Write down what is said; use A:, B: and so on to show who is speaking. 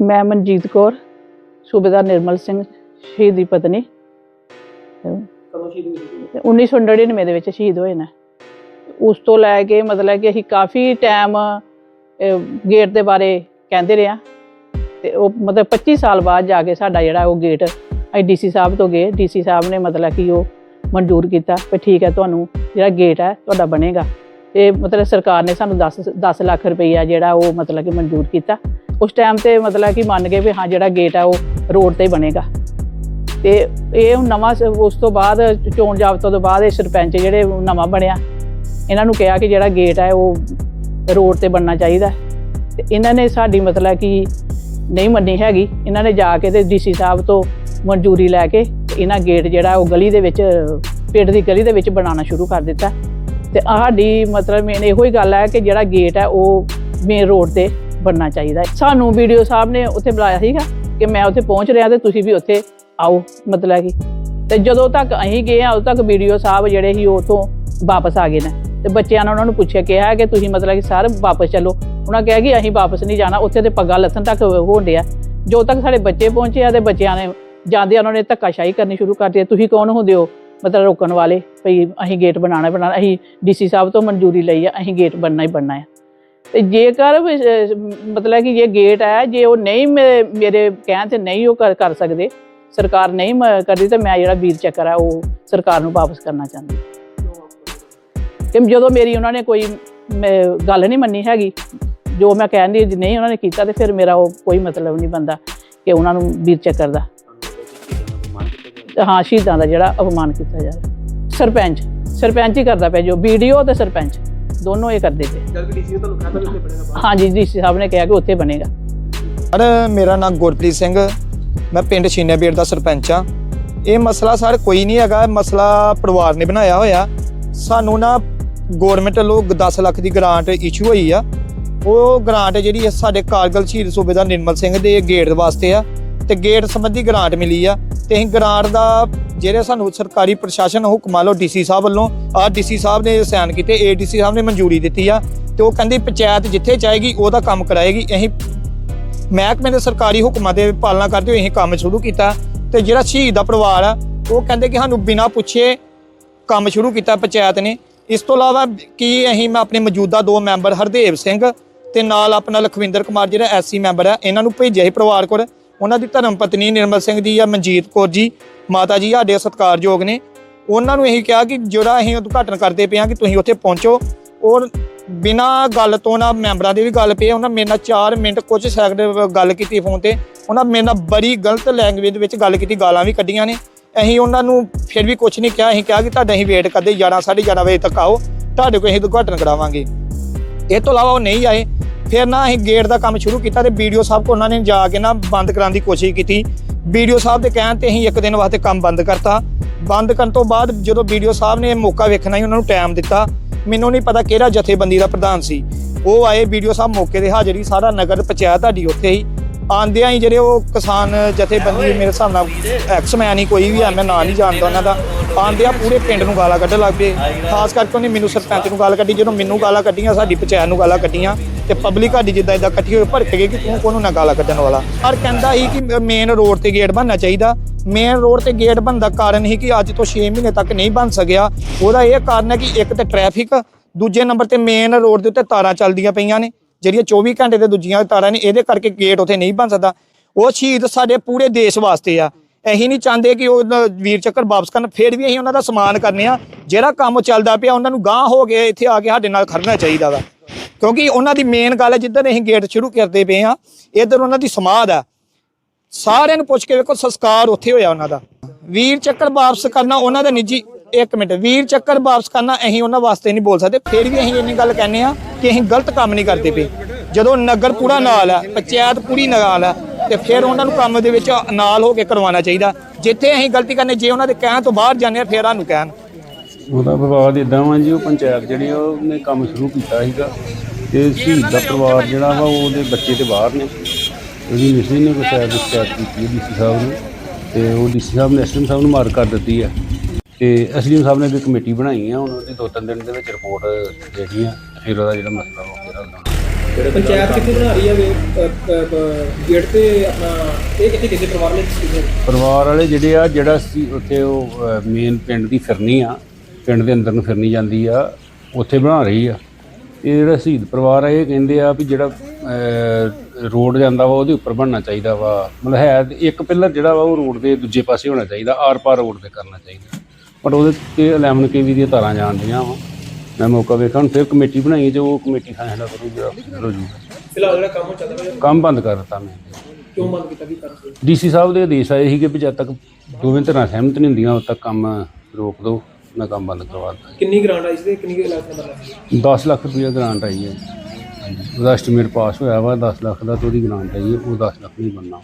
A: ਮੈਂ ਮਨਜੀਤ ਕੌਰ ਸੂਬੇਦਾਰ ਨਿਰਮਲ ਸਿੰਘ ਸ਼ਹੀਦ ਦੀ ਪਤਨੀ।
B: ਕਦੋਂ ਸ਼ਹੀਦ
A: 1999 ਦੇ ਵਿੱਚ ਸ਼ਹੀਦ ਹੋਏ ਨੇ। ਉਸ ਤੋਂ ਲੈ ਕੇ ਮਤਲਬ ਕਿ ਅਸੀਂ ਕਾਫੀ ਟਾਈਮ ਗੇਟ ਦੇ ਬਾਰੇ ਕਹਿੰਦੇ ਰਹੇ ਤੇ ਉਹ ਮਤਲਬ 25 ਸਾਲ ਬਾਅਦ ਜਾ ਕੇ ਸਾਡਾ ਜਿਹੜਾ ਉਹ ਗੇਟ ਅਸੀਂ ਡੀਸੀ ਸਾਹਿਬ ਤੋਂ ਗਏ। ਡੀਸੀ ਸਾਹਿਬ ਨੇ ਮਤਲਬ ਕਿ ਉਹ ਮਨਜ਼ੂਰ ਕੀਤਾ ਵੀ ਠੀਕ ਹੈ ਤੁਹਾਨੂੰ ਜਿਹੜਾ ਗੇਟ ਹੈ ਤੁਹਾਡਾ ਬਣੇਗਾ। ਤੇ ਮਤਲਬ ਸਰਕਾਰ ਨੇ ਸਾਨੂੰ 10 10 ਲੱਖ ਰੁਪਈਆ ਜਿਹੜਾ ਉਹ ਮਤਲਬ ਕਿ ਮਨਜ਼ੂਰ ਕੀਤਾ। ਉਸ ਟਾਈਮ ਤੇ ਮਤਲਬ ਕਿ ਮੰਨ ਗਏ ਵੀ ਹਾਂ, ਜਿਹੜਾ ਗੇਟ ਹੈ ਉਹ ਰੋਡ ਤੇ ਬਣੇਗਾ। ਤੇ ਇਹ ਹੁਣ ਨਵਾਂ ਸ- ਉਸ ਤੋਂ ਬਾਅਦ ਚੋਣ ਜਾਬਤਾ ਤੋਂ ਬਾਅਦ ਇਹ ਸਰਪੰਚ ਜਿਹੜੇ ਨਵਾਂ ਬਣਿਆ। ਇਹਨਾਂ ਨੂੰ ਕਿਹਾ ਕਿ ਜਿਹੜਾ ਗੇਟ ਹੈ ਉਹ ਰੋਡ ਤੇ ਬਣਨਾ ਚਾਹੀਦਾ। ਤੇ ਇਹਨਾਂ ਨੇ ਸਾਡੀ ਮਤਲਬ ਕਿ ਨਹੀਂ ਮੰਨੀ ਹੈਗੀ। ਇਹਨਾਂ ਨੇ ਜਾ ਕੇ ਤੇ ਡੀਸੀ ਸਾਹਿਬ ਤੋਂ ਮਨਜ਼ੂਰੀ ਲੈ ਕੇ ਇਹਨਾਂ ਗੇਟ ਜਿਹੜਾ ਉਹ ਗਲੀ ਦੇ ਵਿੱਚ, ਪਿੰਡ ਦੀ ਗਲੀ ਦੇ ਵਿੱਚ ਬਣਾਉਣਾ ਸ਼ੁਰੂ ਕਰ ਦਿੱਤਾ। ਤੇ ਸਾਡੀ ਮਤਲਬ ਮੇਨ ਇਹੋ ਹੀ ਗੱਲ ਹੈ ਕਿ ਜਿਹੜਾ ਗੇਟ ਹੈ ਉਹ ਮੇਨ ਰੋਡ ਤੇ ਬਣਨਾ ਚਾਹੀਦਾ ਹੈ। ਸਾਨੂੰ ਵੀਡੀਓ ਸਾਹਿਬ ਨੇ ਉੱਥੇ ਬੁਲਾਇਆ ਸੀਗਾ ਕਿ ਮੈਂ ਉੱਥੇ ਪਹੁੰਚ ਰਿਹਾ ਤੇ ਤੁਸੀਂ ਵੀ ਉੱਥੇ ਆਓ ਮਤਲਬ ਕਿ। ਤੇ ਜਦੋਂ ਤੱਕ ਅਸੀਂ ਗਏ ਆ ਉਦੋਂ ਤੱਕ ਵੀਡੀਓ ਸਾਹਿਬ ਜਿਹੜੇ ਸੀ ਉਹ ਤੋਂ ਵਾਪਸ ਆ ਗਏ ਨੇ। ਤੇ ਬੱਚਿਆਂ ਨੇ ਉਹਨਾਂ ਨੂੰ ਪੁੱਛਿਆ, ਕਿਹਾ ਕਿ ਤੁਸੀਂ ਮਤਲਬ ਕਿ ਸਰ ਵਾਪਸ ਚੱਲੋ। ਉਹਨਾਂ ਕਿਹਾ ਕਿ ਅਸੀਂ ਵਾਪਸ ਨਹੀਂ ਜਾਣਾ, ਉੱਥੇ ਤੇ ਪੱਗਾ ਲੱਥਣ ਤੱਕ ਹੋਣ ਡਿਆ। ਜੋ ਤੱਕ ਸਾਡੇ ਬੱਚੇ ਪਹੁੰਚੇ ਆ ਤੇ ਬੱਚਿਆਂ ਨੇ ਜਾਂਦੇ ਉਹਨਾਂ ਨੇ ਧੱਕਾਸ਼ਾਹੀ ਕਰਨੀ ਸ਼ੁਰੂ ਕਰ ਦਿੱਤੀ। ਤੁਸੀਂ ਕੌਣ ਹੁੰਦੇ ਹੋ ਮਤਲਬ ਰੋਕਣ ਵਾਲੇ? ਭਈ ਅਸੀਂ ਗੇਟ ਬਣਾਉਣਾ ਹੀ ਬਣਾਉਣਾ। ਅਸੀਂ ਡੀਸੀ ਸਾਹਿਬ ਤੋਂ ਮਨਜ਼ੂਰੀ ਲਈ ਆ, ਅਸੀਂ ਗੇਟ ਬਣਨਾ ਹੀ ਬਣਨਾ ਹੈ ਤੇ ਜੇਕਰ ਮਤਲਬ ਕਿ ਜੇ ਗੇਟ ਹੈ ਜੇ ਉਹ ਨਹੀਂ ਮੇ- ਮੇਰੇ ਕਹਿਣ ਤੇ ਨਹੀਂ ਉਹ ਕਰ ਸਕਦੇ, ਸਰਕਾਰ ਨਹੀਂ ਕਰਦੀ, ਤੇ ਮੈਂ ਜਿਹੜਾ ਵੀਰ ਚੱਕਰ ਹੈ ਉਹ ਸਰਕਾਰ ਨੂੰ ਵਾਪਸ ਕਰਨਾ ਚਾਹੁੰਦੀ ਕਿ ਜਦੋਂ ਮੇਰੀ ਉਹਨਾਂ ਨੇ ਕੋਈ ਗੱਲ ਨਹੀਂ ਮੰਨੀ ਹੈਗੀ, ਜੋ ਮੈਂ ਕਹਿੰਦੀ ਨਹੀਂ ਉਹਨਾਂ ਨੇ ਕੀਤਾ, ਤੇ ਫਿਰ ਮੇਰਾ ਉਹ ਕੋਈ ਮਤਲਬ ਨਹੀਂ ਬੰਦਾ ਕਿ ਉਹਨਾਂ ਨੂੰ ਵੀਰ ਚੱਕਰ ਦਾ। ਹਾਂ, ਸ਼ਹੀਦਾਂ ਦਾ ਜਿਹੜਾ ਅਪਮਾਨ ਕੀਤਾ ਜਾ ਰਿਹਾ ਸਰਪੰਚ ਸਰਪੰਚ ਹੀ ਕਰਦਾ ਪਿਆ ਜੋ, ਵੀਡੀਓ ਤੇ ਸਰਪੰਚ। ਦੋਨੋਂ ਇਹ ਕਰਦੇ ਪਏ।
B: ਜਦ ਕਿ ਡੀਸੀ ਨੇ ਤੁਹਾਨੂੰ ਕਿਹਾ ਤਾਂ ਉੱਥੇ ਬਣੇਗਾ ਬਾਹਰ।
A: ਹਾਂਜੀ ਡੀਸੀ ਸਾਹਿਬ ਨੇ ਕਿਹਾ ਕਿ ਉੱਥੇ ਬਣੇਗਾ।
C: ਸਰ ਮੇਰਾ ਨਾਮ ਗੁਰਪ੍ਰੀਤ ਸਿੰਘ। ਮੈਂ ਪਿੰਡ ਛੀਨੇਬੇੜ ਦਾ ਸਰਪੰਚ ਆ ਇਹ ਮਸਲਾ ਸਰ ਕੋਈ ਨਹੀਂ ਹੈਗਾ। ਮਸਲਾ ਪਰਿਵਾਰ ਨੇ ਬਣਾਇਆ ਹੋਇਆ। ਸਾਨੂੰ ਨਾ ਗਵਰਨਮੈਂਟ ਵੱਲੋਂ 10 ਲੱਖ ਦੀ ਗ੍ਰਾਂਟ ਇਸ਼ੂ ਹੋਈ ਆ। ਉਹ ਗ੍ਰਾਂਟ ਜਿਹੜੀ ਸਾਡੇ ਕਾਰਗਲ ਸ਼ਹੀਦ ਸੂਬੇਦਾਰ ਨਿਰਮਲ ਸਿੰਘ ਦੇ ਗੇਟ ਵਾਸਤੇ ਆ। ਤੇ ਗੇਟ ਸੰਬੰਧੀ ਗ੍ਰਾਂਟ ਮਿਲੀ ਆ ਤੇ ਅਸੀਂ ਗ੍ਰਾਂਟ ਦਾ ਜਿਹੜੇ ਸਾਨੂੰ ਸਰਕਾਰੀ ਪ੍ਰਸ਼ਾਸਨ ਹੁਕਮਾਂ ਲੋ ਡੀਸੀ ਸਾਹਿਬ ਵੱਲੋਂ ਆ ਡੀਸੀ ਸਾਹਿਬ ਨੇ ਸਾਈਨ ਕੀਤੇ ਏਡੀਸੀ ਸਾਹਿਬ ਨੇ ਮਨਜ਼ੂਰੀ ਦਿੱਤੀ ਆ ਤੇ ਉਹ ਕਹਿੰਦੀ ਪੰਚਾਇਤ ਜਿੱਥੇ ਚਾਹੇਗੀ ਉਹਦਾ ਕੰਮ ਕਰਾਏਗੀ। ਅਸੀਂ ਮਹਿਕਮੇ ਦੇ ਸਰਕਾਰੀ ਹੁਕਮਾਂ ਦੇ ਪਾਲਣਾ ਕਰਦੇ ਹੋਏ ਅਸੀਂ ਕੰਮ ਸ਼ੁਰੂ ਕੀਤਾ ਤੇ ਜਿਹੜਾ ਸ਼ਹੀਦ ਦਾ ਪਰਿਵਾਰ ਆ, ਉਹ ਕਹਿੰਦੇ ਕਿ ਸਾਨੂੰ ਬਿਨਾਂ ਪੁੱਛੇ ਕੰਮ ਸ਼ੁਰੂ ਕੀਤਾ ਪੰਚਾਇਤ ਨੇ। ਇਸ ਤੋਂ ਇਲਾਵਾ ਕੀ ਅਸੀਂ ਮੈਂ ਆਪਣੇ ਮੌਜੂਦਾ ਦੋ ਮੈਂਬਰ ਹਰਦੇਵ ਸਿੰਘ ਤੇ ਨਾਲ ਆਪਣਾ ਲਖਵਿੰਦਰ ਕੁਮਾਰ ਜਿਹੜਾ ਐਸਸੀ ਮੈਂਬਰ ਆ, ਇਹਨਾਂ ਨੂੰ ਭੇਜਿਆ ਸੀ ਪਰਿਵਾਰ ਕੋਲ। ਉਹਨਾਂ ਦੀ ਧਰਮ ਪਤਨੀ ਨਿਰਮਲ ਸਿੰਘ ਜੀ ਆ ਮਨਜੀਤ ਕੌਰ ਜੀ, ਮਾਤਾ ਜੀ ਸਾਡੇ ਸਤਿਕਾਰਯੋਗ ਨੇ। ਉਹਨਾਂ ਨੂੰ ਇਹੀ ਕਿਹਾ ਕਿ ਜਿਹੜਾ ਅਸੀਂ ਉਦਘਾਟਨ ਕਰਦੇ ਪਏ ਹਾਂ ਕਿ ਤੁਸੀਂ ਉੱਥੇ ਪਹੁੰਚੋ। ਔਰ ਬਿਨਾਂ ਗੱਲ ਤੋਂ ਨਾ ਮੈਂਬਰਾਂ ਦੀ ਵੀ ਗੱਲ ਪਈ ਉਹਨਾਂ ਮੇਰੇ ਨਾਲ 4 ਮਿੰਟ ਕੁਝ ਸੈਕਿੰਡ ਗੱਲ ਕੀਤੀ ਫੋਨ ਤੇ। ਉਹਨਾਂ ਮੇਰੇ ਨਾਲ ਬੜੀ ਗਲਤ ਲੈਂਗੁਏਜ ਦੇ ਵਿੱਚ ਗੱਲ ਕੀਤੀ, ਗਾਲਾਂ ਵੀ ਕੱਢੀਆਂ ਨੇ। ਅਸੀਂ ਉਹਨਾਂ ਨੂੰ ਫਿਰ ਵੀ ਕੁਝ ਨਹੀਂ ਕਿਹਾ। ਅਸੀਂ ਕਿਹਾ ਕਿ ਤੁਹਾਡਾ ਅਸੀਂ ਵੇਟ ਕਰਦੇ 11 11:30 ਵਜੇ ਤੱਕ ਆਓ। ਤੁਹਾਡੇ ਕੋਲ ਅਸੀਂ ਉਦਘਾਟਨ ਕਰਾਵਾਂਗੇ। ਇਹ ਤੋਂ ਇਲਾਵਾ ਉਹ ਨਹੀਂ ਆਏ। ਫਿਰ ਨਾ ਅਸੀਂ ਗੇਟ ਦਾ ਕੰਮ ਸ਼ੁਰੂ ਕੀਤਾ ਤੇ ਵੀਡੀਓ ਸਾਹਿਬ ਕੋ ਉਹਨਾਂ ਨੇ ਜਾ ਕੇ ਨਾ ਬੰਦ ਕਰਾਉਣ ਦੀ ਕੋਸ਼ਿਸ਼ ਕੀਤੀ। ਵੀਡੀਓ ਸਾਹਿਬ ਦੇ ਕਹਿਣ ਤੇ ਅਸੀਂ ਇੱਕ ਦਿਨ ਵਾਸਤੇ ਕੰਮ ਬੰਦ ਕਰਤਾ। ਬੰਦ ਕਰਨ ਤੋਂ ਬਾਅਦ ਜਦੋਂ ਵੀਡੀਓ ਸਾਹਿਬ ਨੇ ਮੌਕਾ ਵੇਖਣਾ ਹੀ ਉਹਨਾਂ ਨੂੰ ਟਾਈਮ ਦਿੱਤਾ। ਮੈਨੂੰ ਨਹੀਂ ਪਤਾ ਕਿਹੜਾ ਜਥੇਬੰਦੀ ਦਾ ਪ੍ਰਧਾਨ ਸੀ। ਉਹ ਆਏ ਵੀਡੀਓ ਸਾਹਿਬ ਮੌਕੇ ਤੇ ਹਾਜ਼ਰੀ, ਸਾਰਾ ਨਗਰ ਪੰਚਾਇਤ ਤੁਹਾਡੀ ਉੱਥੇ ਹੀ। ਆਂਦਿਆਂ ਹੀ ਜਿਹੜੇ ਉਹ ਕਿਸਾਨ ਜਥੇਬੰਦੀ ਮੇਰੇ ਹਿਸਾਬ ਨਾਲ ਐਕਸਮੈਨ ਹੀ, ਕੋਈ ਵੀ ਹੈ ਮੈਂ ਨਾਂ ਨਹੀਂ ਜਾਣਦਾ ਉਹਨਾਂ ਦਾ। ਆਂਦਿਆਂ ਪੂਰੇ ਪਿੰਡ ਨੂੰ ਗਾਲਾਂ ਕੱਢਣ ਲੱਗ ਪਏ। ਖਾਸ ਕਰਕੇ ਉਹਨੇ ਮੈਨੂੰ ਸਰਪੰਚ ਨੂੰ ਗਾਲ ਕੱਢੀ ਜਦੋਂ ਮੈਨੂੰ ਗਾਲਾਂ ਕੱਢੀਆਂ, ਸਾਡੀ ਪੰਚਾਇਤ ਨੂੰ ਗਾਲਾਂ ਕੱਢੀਆਂ। ਤੇ ਪਬਲਿਕ ਸਾਡੀ ਜਿੱਦਾਂ ਇਦਾਂ ਇਕੱਠੀ ਹੋਈ ਭੜਕ ਗਈ ਕਿ ਤੂੰ ਕੋਨੂੰ ਨਾ ਗਾਲਾਂ ਕੱਢਣ ਵਾਲਾ? ਪਰ ਕਹਿੰਦਾ ਸੀ ਕਿ ਮੇਨ ਰੋਡ ਤੇ ਗੇਟ ਬਣਨਾ ਚਾਹੀਦਾ। ਮੇਨ ਰੋਡ ਤੇ ਗੇਟ ਬਣਦਾ ਕਾਰਨ ਹੀ ਕਿ ਅੱਜ ਤੋਂ 6 ਮਹੀਨੇ ਤੱਕ ਨਹੀਂ ਬਣ ਸਕਿਆ। ਉਹਦਾ ਇਹ ਕਾਰਨ ਹੈ ਕਿ ਇੱਕ ਤੇ ਟ੍ਰੈਫਿਕ ਦੂਜੇ ਨੰਬਰ ਤੇ ਮੇਨ ਰੋਡ ਦੇ ਉੱਤੇ ਤਾਰਾਂ ਚੱਲਦੀਆਂ ਪਈਆਂ ਨੇ। ਜਿਹੜੀਆਂ 24 ਘੰਟੇ ਤੇ ਦੂਜੀਆਂ ਤਾਰਾਂ ਨੇ, ਇਹਦੇ ਕਰਕੇ ਗੇਟ ਉੱਥੇ ਨਹੀਂ ਬਣ ਸਕਦਾ। ਉਹ ਸ਼ਹੀਦ ਸਾਡੇ ਪੂਰੇ ਦੇਸ਼ ਵਾਸਤੇ ਆ। ਅਸੀਂ ਨਹੀਂ ਚਾਹੁੰਦੇ ਕਿ ਉਹ, ਵੀਰ ਚੱਕਰ ਵਾਪਸ ਕਰਨ, ਫਿਰ ਵੀ ਅਸੀਂ ਉਹਨਾਂ ਦਾ ਸਨਮਾਨ ਕਰਨੇ ਆ। ਜਿਹੜਾ ਕੰਮ ਚੱਲਦਾ ਪਿਆ, ਉਹਨਾਂ ਨੂੰ ਗਾਂਹ ਹੋ ਕੇ ਇੱਥੇ ਆ ਕੇ ਸਾਡੇ ਨਾਲ ਖੜਨਾ ਚਾਹੀਦਾ ਵਾ। ਕਿਉਂਕਿ ਉਹਨਾਂ ਦੀ ਮੇਨ ਗੱਲ ਹੈ ਜਿੱਧਰ ਅਸੀਂ ਗੇਟ ਸ਼ੁਰੂ ਕਰਦੇ ਪਏ ਆ ਇੱਧਰ ਉਹਨਾਂ ਦੀ ਸਮਾਧ ਆ ਸਾਰਿਆਂ ਨੂੰ ਪੁੱਛ ਕੇ ਵੇਖੋ, ਸੰਸਕਾਰ ਉੱਥੇ ਹੋਇਆ ਉਹਨਾਂ ਦਾ। ਵੀਰ ਚੱਕਰ ਵਾਪਸ ਕਰਨਾ, ਉਹਨਾਂ ਦਾ ਨਿੱਜੀ, ਇੱਕ ਮਿੰਟ, ਵੀਰ ਚੱਕਰ ਵਾਪਸ ਕਰਨਾ, ਅਸੀਂ ਉਹਨਾਂ ਵਾਸਤੇ ਨਹੀਂ ਬੋਲ ਸਕਦੇ। ਫਿਰ ਵੀ ਅਸੀਂ ਇੰਨੀ ਗੱਲ ਕਹਿੰਦੇ ਆ ਕਿ ਅਸੀਂ ਗਲਤ ਕੰਮ ਨਹੀਂ ਕਰਦੇ ਪਏ। ਜਦੋਂ ਨਗਰ ਪੂਰਾ ਨਾਲ ਹੈ, ਪੰਚਾਇਤ ਪੂਰੀ ਨਾਲ ਹੈ, ਤੇ ਫਿਰ ਉਹਨਾਂ ਨੂੰ ਕੰਮ ਦੇ ਵਿੱਚ ਨਾਲ ਹੋ ਕੇ ਕਰਵਾਉਣਾ ਚਾਹੀਦਾ। ਜਿੱਥੇ ਅਸੀਂ ਗਲਤੀ ਕਰਨੇ, ਜੇ ਉਹਨਾਂ ਦੇ ਕਹਿਣ ਤੋਂ ਬਾਹਰ ਜਾਂਦੇ ਆ ਫਿਰ ਸਾਨੂੰ ਕਹਿਣ।
D: ਉਹਦਾ ਵਿਵਾਦ ਇਦਾਂ ਵਾ ਜੀ, ਉਹ ਪੰਚਾਇਤ ਜਿਹੜੀ ਉਹਨੇ ਕੰਮ ਸ਼ੁਰੂ ਕੀਤਾ ਸੀਗਾ। ਤੇ ਸ਼ਹੀਦ ਦਾ ਪਰਿਵਾਰ ਜਿਹੜਾ ਵਾ ਉਹਦੇ ਬੱਚੇ ਤੇ ਬਾਹਰ ਨੇ। ਉਹਦੀ ਮਿਸੀ ਨੇ ਕੋਈ ਸ਼ਾਇਦ ਸ਼ਿਕਾਇਤ ਕੀਤੀ ਹੈ ਡੀਸੀ ਸਾਹਿਬ ਨੂੰ। ਤੇ ਉਹ ਡੀਸੀ ਸਾਹਿਬ ਨੇ ਐਸਐਮ ਸਾਹਿਬ ਨੂੰ ਮਾਰ ਕਰ ਦਿੱਤੀ ਹੈ। ਤੇ ਐਸਡੀਐਮ ਸਾਹਿਬ ਨੇ ਵੀ ਕਮੇਟੀ ਬਣਾਈ ਆ ਹੁਣ ਉਹਦੀ ਦੋ ਤਿੰਨ ਦਿਨ ਦੇ ਵਿੱਚ ਰਿਪੋਰਟ ਦੇਣੀ ਆ ਫਿਰ ਉਹਦਾ ਜਿਹੜਾ ਮਸਲਾ ਉਹ ਕਿਹੜਾ ਹੁੰਦਾ
B: ਪੰਚਾਇਤ ਕਿੱਥੇ ਬਣਾ ਰਹੀ ਹੈ ਵੇ ਗੇਟ ਤੇ ਆਪਣਾ ਇਹ ਕਿੱਥੇ ਕਿਸੇ ਪਰਿਵਾਰ
D: ਵਾਲੇ ਜਿਹੜੇ ਆ ਜਿਹੜਾ ਸੀ ਉੱਥੇ ਉਹ ਮੇਨ ਪਿੰਡ ਦੀ ਫਿਰਨੀ ਆ ਪਿੰਡ ਦੇ ਅੰਦਰ ਨੂੰ ਫਿਰਨੀ ਜਾਂਦੀ ਆ ਉੱਥੇ ਬਣਾ ਰਹੀ ਆ। ਇਹ ਜਿਹੜਾ ਸ਼ਹੀਦ ਪਰਿਵਾਰ ਆ ਇਹ ਕਹਿੰਦੇ ਆ ਵੀ ਜਿਹੜਾ ਰੋਡ ਜਾਂਦਾ ਵਾ ਉਹਦੇ ਉੱਪਰ ਬਣਨਾ ਚਾਹੀਦਾ ਵਾ। ਮਤਲਬ ਹੈ ਇੱਕ ਪਿੱਲਰ ਜਿਹੜਾ ਵਾ ਉਹ ਰੋਡ ਦੇ ਦੂਜੇ ਪਾਸੇ ਹੋਣਾ ਚਾਹੀਦਾ ਆਰ ਪਾਰ ਰੋਡ ਤੇ ਕਰਨਾ ਚਾਹੀਦਾ। ਪਰ ਉਹਦੇ ਤੇ 11 ਕੇਵੀ ਦੀਆਂ ਤਾਰਾਂ ਜਾਂਦੀਆਂ ਵਾ। ਮੈਂ ਮੌਕਾ ਵੇਖਾਂ ਹੁਣ ਫਿਰ ਕਮੇਟੀ ਬਣਾਈ ਜੋ ਉਹ ਕਮੇਟੀ ਫੈਸਲਾ ਕਰੂਗੀ ਹੋ ਜੂਗਾ।
B: ਫਿਲਹਾਲ ਜਿਹੜਾ ਕੰਮ ਚੱਲ ਰਿਹਾ
D: ਕੰਮ ਬੰਦ ਕਰ ਦਿੱਤਾ ਮੈਂ।
B: ਕਿਉਂ ਬੰਦ ਕੀਤਾ ਕੀ ਕਾਰਨ
D: ਡੀਸੀ ਸਾਹਿਬ ਦੇ ਆਦੇਸ਼ ਆਏ ਸੀ ਕਿ ਜਦ ਤੱਕ ਦੋਵੇਂ ਧਿਰਾਂ ਸਹਿਮਤ ਨਹੀਂ ਹੁੰਦੀਆਂ ਉਦ ਤੱਕ ਕੰਮ ਰੋਕ ਦਿਓ ਮੈਂ ਕੰਮ ਬੰਦ ਕਰਵਾ ਦਿੱਤਾ।
B: ਕਿੰਨੀ ਗ੍ਰਾਂਟ ਆਈ ਸੀ ਤੇ ਕਿੰਨੀ ਕੁ ਲੱਖ ਨੰਬਰ ਲੱਗੀ
D: 10 ਲੱਖ ਰੁਪਏ ਗ੍ਰਾਂਟ ਆਈ ਹੈ। ਉਹਦਾ ਐਸਟੀਮੇਟ ਪਾਸ ਹੋਇਆ ਵਾ 10 ਲੱਖ ਦਾ ਤੇ ਉਹਦੀ ਗ੍ਰਾਂਟ ਆਈ ਹੈ ਉਹ 10 ਲੱਖ ਨਹੀਂ ਬਣਨਾ।